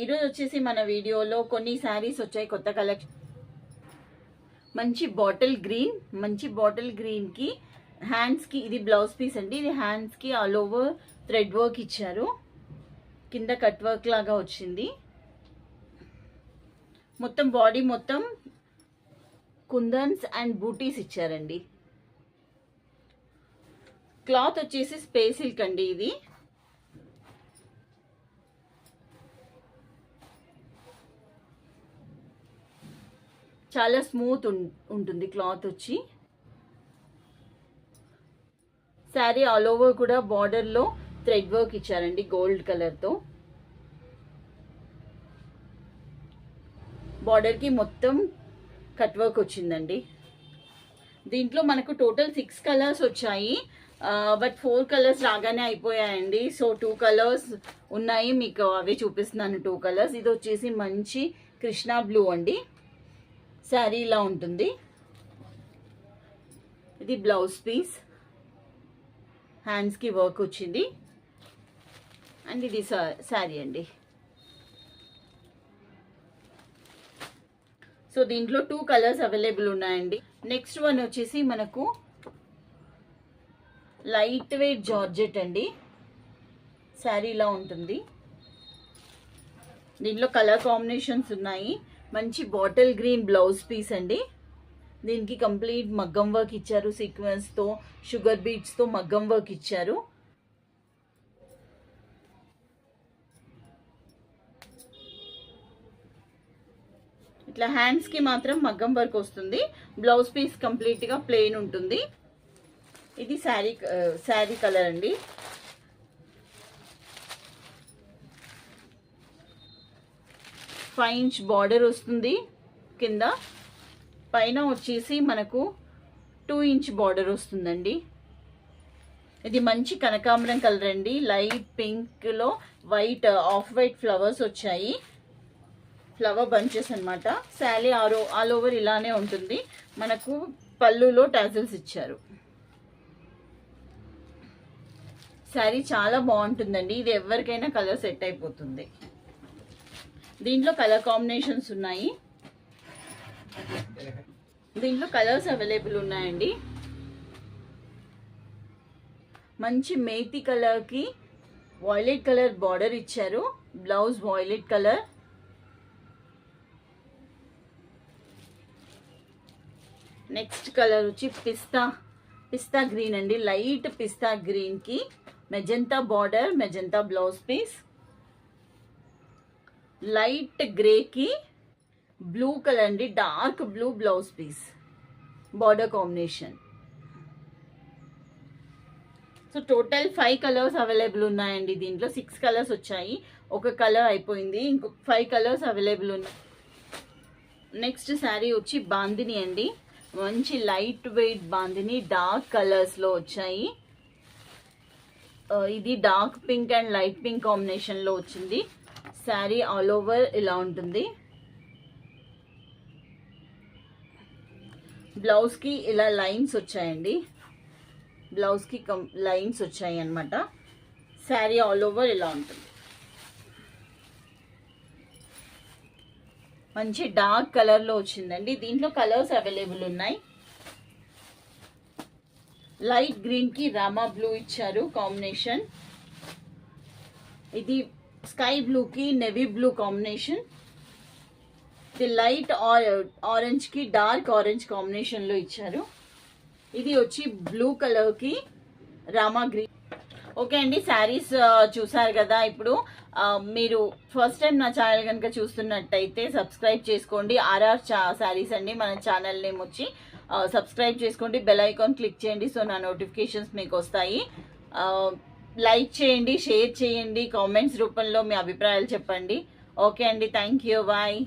ఈరోజు వచ్చేసి మన వీడియోలో కొన్ని శారీస్ వచ్చాయి కొత్త కలెక్షన్ మంచి బాటిల్ గ్రీన్ మంచి బాటిల్ గ్రీన్కి హ్యాండ్స్కి ఇది బ్లౌజ్ పీస్ అండి. ఇది హ్యాండ్స్కి ఆల్ ఓవర్ థ్రెడ్ వర్క్ ఇచ్చారు. కింద కట్ వర్క్ లాగా వచ్చింది. మొత్తం బాడీ మొత్తం కుందన్స్ అండ్ బూటీస్ ఇచ్చారండి. క్లాత్ వచ్చేసి స్పేసిల్క్ అండి ఇది. చాలా స్మూత్ ఉంటుంది క్లాత్ వచ్చి. శారీ ఆల్ ఓవర్ కూడా బార్డర్లో థ్రెడ్ వర్క్ ఇచ్చారండి గోల్డ్ కలర్తో బార్డర్కి మొత్తం కట్ వర్క్ వచ్చిందండి. దీంట్లో మనకు టోటల్ సిక్స్ కలర్స్ వచ్చాయి. బట్ ఫోర్ కలర్స్ రాగానే అయిపోయాయండి. సో టూ కలర్స్ ఉన్నాయి. మీకు అవి చూపిస్తున్నాను టూ కలర్స్ ఇది వచ్చేసి మంచి కృష్ణా బ్లూ అండి. శారీ ఇలా ఉంటుంది. ఇది బ్లౌజ్ పీస్. హ్యాండ్స్కి వర్క్ వచ్చింది. అండ్ ఇది శారీ అండి. సో దీంట్లో టూ కలర్స్ అవైలబుల్ ఉన్నాయండి. నెక్స్ట్ వన్ వచ్చేసి మనకు లైట్ వెయిట్ జార్జెట్ అండి. శారీ ఇలా ఉంటుంది. దీంట్లో కలర్ కాంబినేషన్స్ ఉన్నాయి. మంచి బాటిల్ గ్రీన్ బ్లౌజ్ పీస్ అండి. దీనికి కంప్లీట్ మగ్గం వర్క్ ఇచ్చారు. సీక్వెన్స్తో షుగర్ బీట్స్తో మగ్గం వర్క్ ఇచ్చారు. ఇట్లా హ్యాండ్స్కి మాత్రం మగ్గం వర్క్ వస్తుంది. బ్లౌజ్ పీస్ కంప్లీట్గా ప్లెయిన్ ఉంటుంది. ఇది శారీ శారీ కలర్ అండి. ఫైవ్ ఇంచ్ బార్డర్ వస్తుంది కింద. పైన వచ్చేసి మనకు టూ ఇంచ్ బార్డర్ వస్తుందండి. ఇది మంచి కనకాంబరం కలర్ అండి. లైట్ పింక్లో వైట్ ఆఫ్ వైట్ ఫ్లవర్స్ వచ్చాయి. ఫ్లవర్ బంచెస్ అనమాట శారీ ఆరో ఆల్ ఓవర్ ఇలానే ఉంటుంది. మనకు పళ్ళులో టాజిల్స్ ఇచ్చారు. శారీ చాలా బాగుంటుందండి. ఇది ఎవరికైనా కలర్ సెట్ అయిపోతుంది. దీంట్లో కలర్ కాంబినేషన్స్ ఉన్నాయి. దీంట్లో కలర్స్ అవైలబుల్ ఉన్నాయండి. మంచి మేతి కలర్కి వాయిలెట్ కలర్ బార్డర్ ఇచ్చారు. Blouse violet colour. Next colour వచ్చి పిస్తా. పిస్తా గ్రీన్ అండి. లైట్ పిస్తా గ్రీన్కి magenta border magenta blouse piece. Light గ్రేకి blue colour అండి dark blue blouse piece. Border combination so total five colours available ఉన్నాయండి దీంట్లో. సిక్స్ కలర్స్ వచ్చాయి. ఒక colour అయిపోయింది. ఇంకొక ఫైవ్ కలర్స్ అవైలబుల్ ఉన్నాయి. నెక్స్ట్ శారీ వచ్చి బాందిని అండి. మంచి లైట్ వెయిట్ బాందిని డార్క్ కలర్స్లో వచ్చాయి. Uh, ఇది dark pink and light pink కాంబినేషన్లో వచ్చింది. శారీ ఆల్ ఓవర్ ఇలా ఉంటుంది. బ్లౌజ్కి ఇలా లైన్స్ వచ్చాయండి. బ్లౌజ్కి కం లైన్స్ వచ్చాయి అనమాట శారీ ఆల్ ఓవర్ ఇలా ఉంటుంది. మంచి డార్క్ కలర్లో వచ్చిందండి. దీంట్లో కలర్స్ అవైలబుల్ ఉన్నాయి. లైట్ గ్రీన్కి రామా బ్లూ ఇచ్చారు కాంబినేషన్. ఇది స్కై బ్లూకి నెవీ బ్లూ కాంబినేషన్. ఇది లైట్ ఆరెంజ్కి డార్క్ ఆరెంజ్ కాంబినేషన్లో ఇచ్చారు. ఇది వచ్చి బ్లూ కలర్కి రామా గ్రీన్. ఓకే అండి శారీస్ చూసారు కదా ఇప్పుడు. మీరు ఫస్ట్ టైం నా ఛానల్ కనుక చూస్తున్నట్టయితే సబ్స్క్రైబ్ చేసుకోండి. ఆర్ఆర్ శారీస్ అండి మన ఛానల్ నేమ్ వచ్చి సబ్స్క్రైబ్ చేసుకోండి. బెల్ ఐకాన్ క్లిక్ చేయండి సో నా నోటిఫికేషన్స్ మీకు వస్తాయి. లైక్ చేయండి షేర్ చేయండి కామెంట్స్ రూపంలో మీ అభిప్రాయాలు చెప్పండి. ఓకే అండి థ్యాంక్ యూ బాయ్.